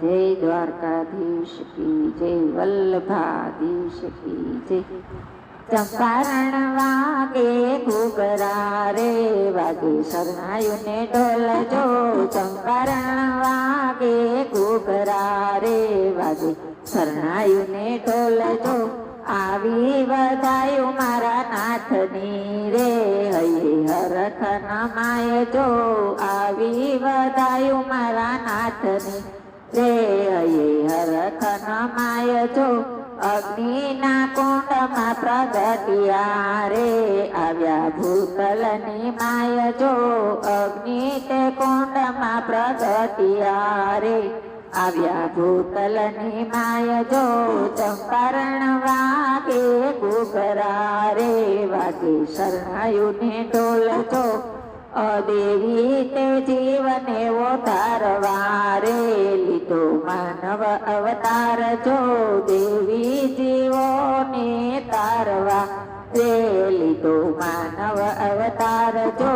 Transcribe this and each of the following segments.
જય દ્વારકાધીશ કી જય વલ્લભાધીશ કી જય. ચંપારણ વાગે ઘૂઘરા રે, વાગે શરણાયું ને ઢોલ જો. ચંપારણ વાગે ઘૂઘરા રે, વાગે શરણાયું ને ઢોલ જો. આવી વધાયું મારા નાથની રે, હૈયે હરખ નમાય જો. આવી વધાયું મારા નાથની રે નમાય જો, અગ્નિના કુંડમાં પ્રગટ્યા રે. આવ્યા ભૂતલની માય જો, અગ્નિ તે કુંડમાં પ્રગટ્યા રે. આવ્યા ભૂતલની માય જો, ચંપારણ વાગે ગુગરા રે. વાગે શરણાયું ને ઢોલ જો, અદેવી તે જીવને તારવા રે. માનવ અવતાર જો દેવી જીવોને તારવા, રે લીધો માનવ અવતાર જો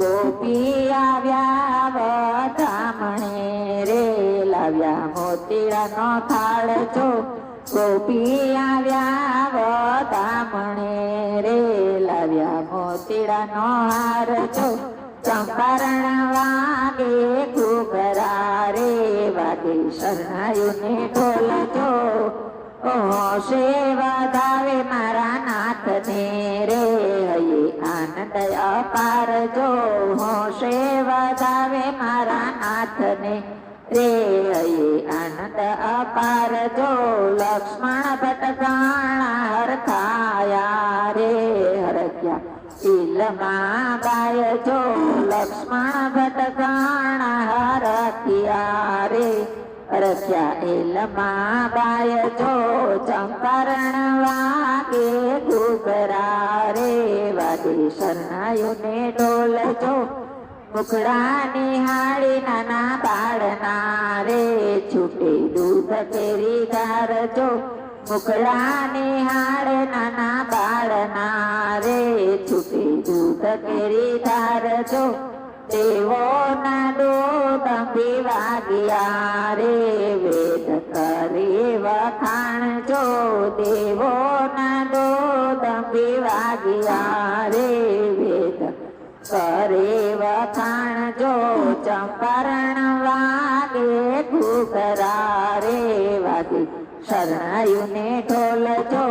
ગોપી આવ્યા વધામણે રે લાવ્યા મોતીડાનો થાળ જો ગોપી આવ્યા વધામણે રે લાવ્યા મોતીડાનો હાર જો ચંપારણ વાગે ઘૂઘરા રે વાગે શરણાયુને ઢોલ જો હોશે વધાવે મારા નાથને રે, હૈયે આનંદ અપાર જો સેવા વધાવે મારા નાથને રે, હૈયે આનંદ અપાર જો, લક્ષ્મણ ભટકાણા હરખાયા રે, હરખ્યા ઇલમાં ગાય જો હરખ્યા રે રખ્યા એલમાં બાય જો ચંપારણ વાગે ઘૂઘરા રે વાગે શરણાયું ને ઢોલ જો મુખડા નિહાળી નાના બાળના રે, છૂટે દૂધ કેરી ધાર જો મુખડા નિહાળે નાના બાળના રે, છૂટે દૂધ ધાર જો દેવો ના દૂધ પીવા ગયા રે, વેદ કરી વખાણ જો દેવોના ના દૂધ પીવા ગયા રે, વેદ કરે વખાણ જો ચંપરણ વાગે ઘૂકરા રે વાગે શરણાયુને ઢોલ જો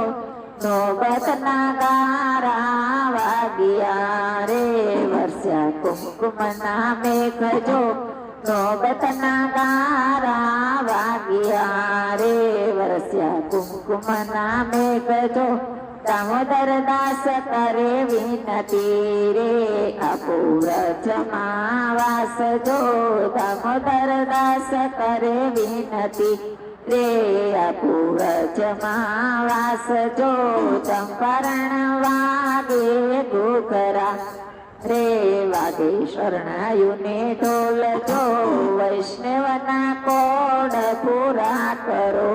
નોબત ના ગારા કુમકુમ ના મેઘ જો નોબત ના ગારા વાગ્યા, રે વરસ્યા કુમકુમ ના મેઘ જો દામોદર દાસ કરે વિનતી, રે અપૂર જમાવાસ જો દામોદર દાસ કરે વિનતી. રે અપૂર જમાવાસ જો ચંપરણ વાગે ઘૂઘરા રે વાગે શરણાયુને ને ઢોલ જો વૈષ્ણવના કોડ પૂરા કરો.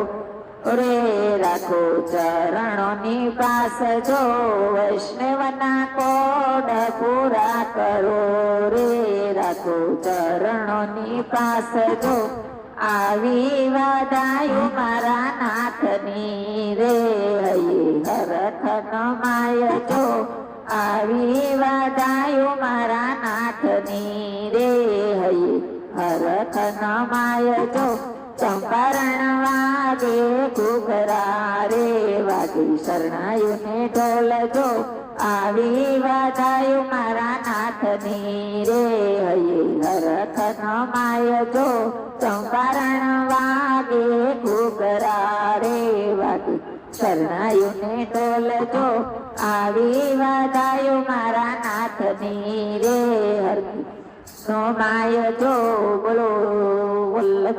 રે રાખો ચરણોની પાસ જો વૈષ્ણવના કોડ પૂરા કરો. રે રાખો ચરણોની પાસ જો આવી વાદાયું મારા નાથની. રે હૈયે હરખ નમાય જો આવી વાદાયું નાથની રે હૈ હરખ નમાય જો ચંપારણ વાગે ઘૂઘરા રે વાગે શરણાયું ને ઢોલ જો આવી વાદાયું મારા નાથની રે હૈ હરખ નમાય જો ચંપારણ વાગે ઘૂઘરા રે વાગે શરણાયું ને ઢોલ જો આવી વાદાયું મારા નાથની રે હરખી નો માય જો બોલો વલ્લભ